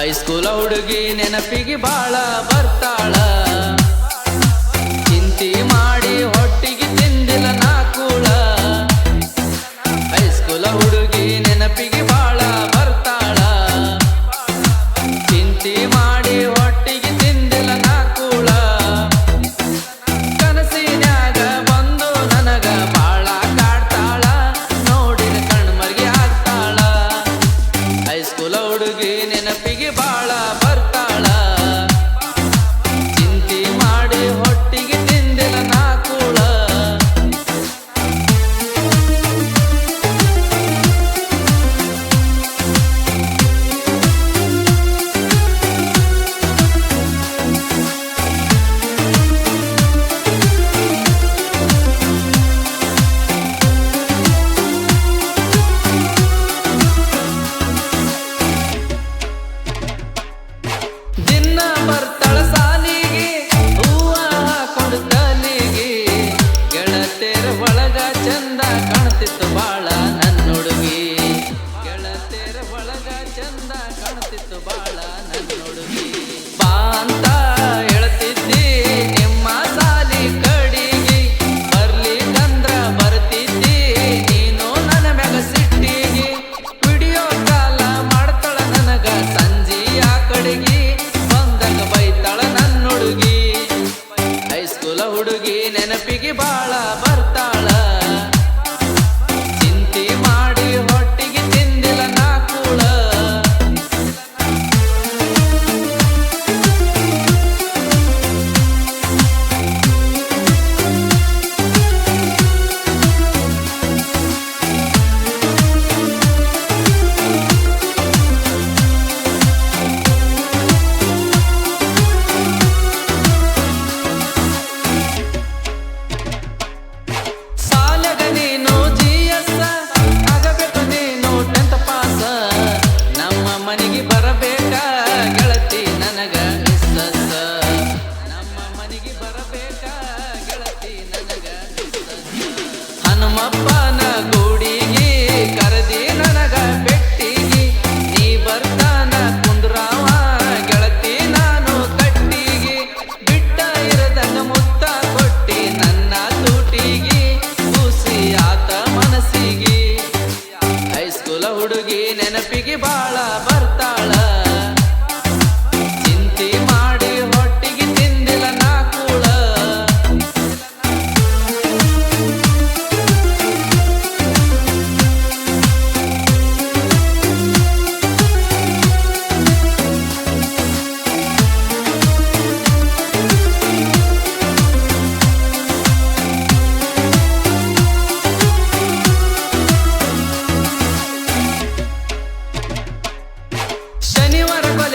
ಹೈಸ್ಕೂಲ ಹುಡುಗಿ ನೆನಪಿಗೆ ಬಾಳ ಬರ್ತಾಳ. ಚಿಂತಿ ಮಾಡಿ ಹೊಟ್ಟಿಗೆ ಚಂದ ಕಾಣ್ತಿತ್ತು ಬಾಳ ನನ್ನ ಹುಡುಗಿ ಬಾ ಅಂತ ಹೇಳ್ತಿದ್ದಿ, ನಿಮ್ಮ ಸಾಲಿ ಕಡಿಗೆ. ಬರ್ಲಿಕ್ಕಂದ್ರ ಬರ್ತಿದ್ದಿ, ನೀನು ನನ್ನ ಮ್ಯಾಗ ಸಿಟ್ಟಿಗೆ. ವಿಡಿಯೋ ಕಾಲ ಮಾಡ್ತಾಳ ನನಗ ಸಂಜಿ ಆ ಕಡೆಗೆ. ಬಂದಾಗ ಬೈತಾಳ ನನ್ನ ಹುಡುಗಿ. ಹೈಸ್ಕೂಲ ಹುಡುಗಿ ನೆನಪಿಗೆ ಬಾಳ ಬರ್ತಾಳ. ಹುಡುಗಿ ನೆನಪಿಗೆ ಬಾಳ ಬರ್ತಾಳ.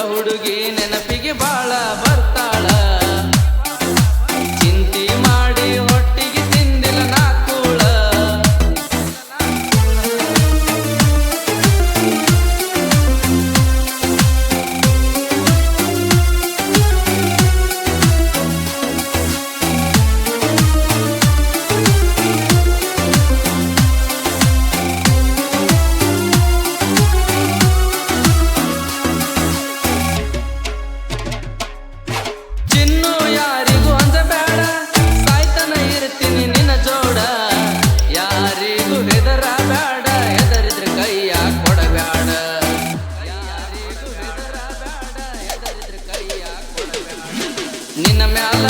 ಹುಡುಗಿ ನೆನಪಿಗೆ ಬಾಳ ಬರ್ತಾಳ ಚಿನ್ನು ಯಾರಿಗೂ ಅಂಜಬೇಡ. ಇರ್ತೀನಿ ನಿನ್ನ ಜೋಡ. ಯಾರಿಗೂ ಹೆದರಬೇಡ. ಹೆದರಿದ್ರೆ ಯಾರಿಗೂ ಹೆದರಬೇಡ. ಹೆದರಿದ್ರೆ ಕೊಡಬೇಡ ನಿನ್ನ ಮ್ಯಾಲ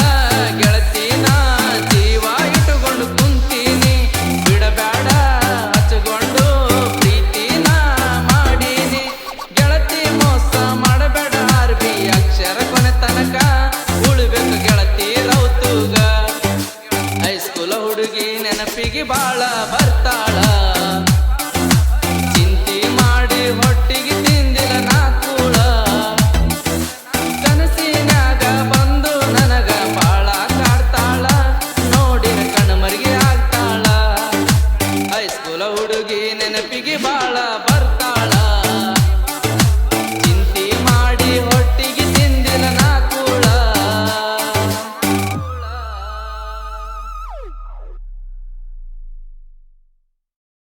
ಹೈಸ್ಕೂಲ ಹುಡುಗಿ ನೆನಪಿಗೆ ಬಾಳ ಬರ್ತಾಳ.